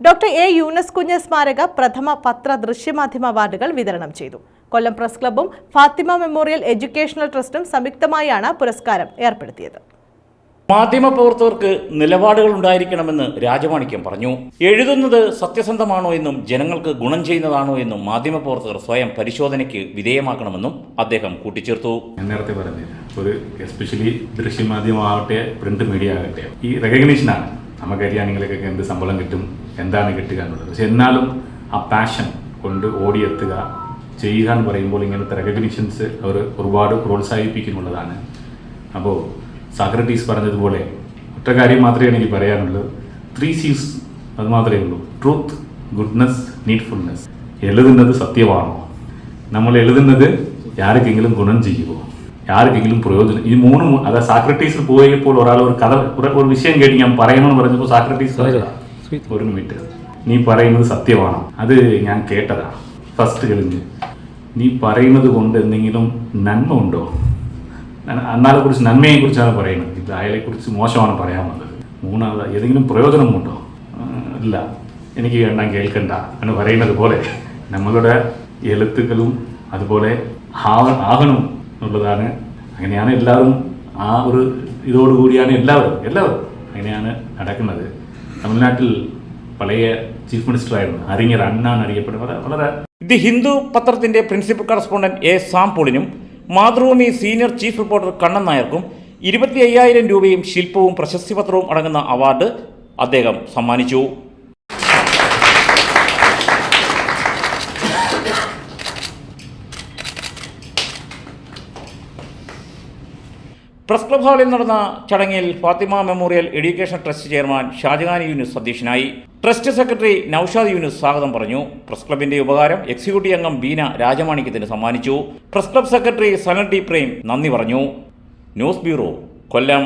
Doctor A Yunus കുഞ്ഞ് സ്മാരക പ്രഥമ പത്ര ദൃശ്യമാധ്യമ അവാർഡുകൾ വിതരണം ചെയ്തു. കൊല്ലം പ്രസ് ക്ലബ്ബും ഫാത്തിമ മെമ്മോറിയൽ എഡ്യൂക്കേഷണൽ ട്രസ്റ്റും സംയുക്തമായാണ് പുരസ്കാരം ഏർപ്പെടുത്തിയത്. മാധ്യമപ്രവർത്തകർക്ക് നിലപാടുകൾ ഉണ്ടായിരിക്കണമെന്ന് രാജമാണിക്യം പറഞ്ഞു. എഴുതുന്നത് സത്യസന്ധമാണോ എന്നും ജനങ്ങൾക്ക് ഗുണം ചെയ്യുന്നതാണോ എന്നും മാധ്യമ പ്രവർത്തകർ സ്വയം പരിശോധനയ്ക്ക് വിധേയമാക്കണമെന്നും അദ്ദേഹം കൂട്ടിച്ചേർത്തു. ഞാൻ നേരത്തെ പറഞ്ഞില്ല ഒരു എസ്പെഷ്യലി ദൃശ്യമാധ്യമമാകട്ടെ പ്രിന്റ് മീഡിയ ആകട്ടെ ഈ റെക്കഗ്നീഷനാണ് നമുക്കറിയാം നിങ്ങൾക്കൊക്കെ എന്ത് ശമ്പളം കിട്ടും എന്താണ് കിട്ടുക എന്നുള്ളത്. പക്ഷെ എന്നാലും ആ പാഷൻ കൊണ്ട് ഓടിയെത്തുക ചെയ്യുക എന്ന് പറയുമ്പോൾ ഇങ്ങനത്തെ റെക്കഗ്നീഷൻസ് അവർ ഒരുപാട് പ്രോത്സാഹിപ്പിക്കുന്നുള്ളതാണ്. അപ്പോൾ സാക്രട്ടീസ് പറഞ്ഞതുപോലെ ഒറ്റ കാര്യം മാത്രമേ എനിക്ക് പറയാനുള്ളൂ. ത്രീ സീസ് അത് മാത്രമേ ഉള്ളൂ. ട്രൂത്ത് ഗുഡ്നസ് നീഡ്ഫുൾനെസ് എഴുതുന്നത് സത്യമാണോ? നമ്മൾ എഴുതുന്നത് ആർക്കെങ്കിലും ഗുണം ചെയ്യുമോ ആർക്കെങ്കിലും പ്രയോജനം. ഈ മൂന്ന് അതായത് സാക്രട്ടീസ് പോയപ്പോൾ ഒരാൾ ഒരു കഥ ഒരു- വിഷയം കേട്ട് ഞാൻ പറയണമെന്ന് പറഞ്ഞപ്പോൾ സാക്രട്ടീസ് ഒരു മിനിറ്റ്. നീ പറയുന്നത് സത്യമാണ്. അത് ഞാൻ കേട്ടതാണ് ഫസ്റ്റ് കഴിഞ്ഞ് നീ പറയുന്നത് കൊണ്ട് എന്തെങ്കിലും നന്മ ഉണ്ടോ? അന്നാളെ കുറിച്ച് നന്മയെ കുറിച്ചാണ് പറയുന്നത്. ഇത് അയാളെ കുറിച്ച് മോശമാണ് പറയാൻ വന്നത്. മൂന്നാമത് ഏതെങ്കിലും പ്രയോജനമുണ്ടോ ഇല്ല. എനിക്ക് വേണ്ട കേൾക്കണ്ട. എന്ന് പറയുന്നത് പോലെ. നമ്മളുടെ എഴുത്തുകളും അതുപോലെ ആവ- ആകണം എന്നുള്ളതാണ്. അങ്ങനെയാണ് എല്ലാവരും ആ ഒരു ഇതോടുകൂടിയാണ് എല്ലാവരും എല്ലാവരും അങ്ങനെയാണ് നടക്കുന്നത്. തമിഴ്നാട്ടിൽ പഴയ ചീഫ് മിനിസ്റ്റർ ആയിരുന്നു അറിഞ്ഞർ അണ്ണാണ് അറിയപ്പെടുന്നത്. വളരെ ദി ഹിന്ദു പത്രത്തിന്റെ principal correspondent A സാംപോളിനും Mathrubhumi senior chief reporter Kannan നായർക്കും ഇരുപത്തി അയ്യായിരം രൂപയും ശില്പവും പ്രശസ്തി പത്രവും അടങ്ങുന്ന അവാർഡ് അദ്ദേഹം സമ്മാനിച്ചു. പ്രസ് ക്ലബ് ഹാളിൽ നടന്ന ചടങ്ങിൽ Fathima memorial education trust chairman Shajahan Yunus അധ്യക്ഷനായി. ട്രസ്റ്റ് സെക്രട്ടറി നൌഷാദ് യൂനുസ് സ്വാഗതം പറഞ്ഞു. പ്രസ് ക്ലബിന്റെ ഉപകാരം എക്സിക്യൂട്ടീവ് അംഗം ബീന രാജമാണിക്യത്തിന് സമ്മാനിച്ചു. Press club secretary Sanal T Prem നന്ദി പറഞ്ഞു. News bureau Kollam.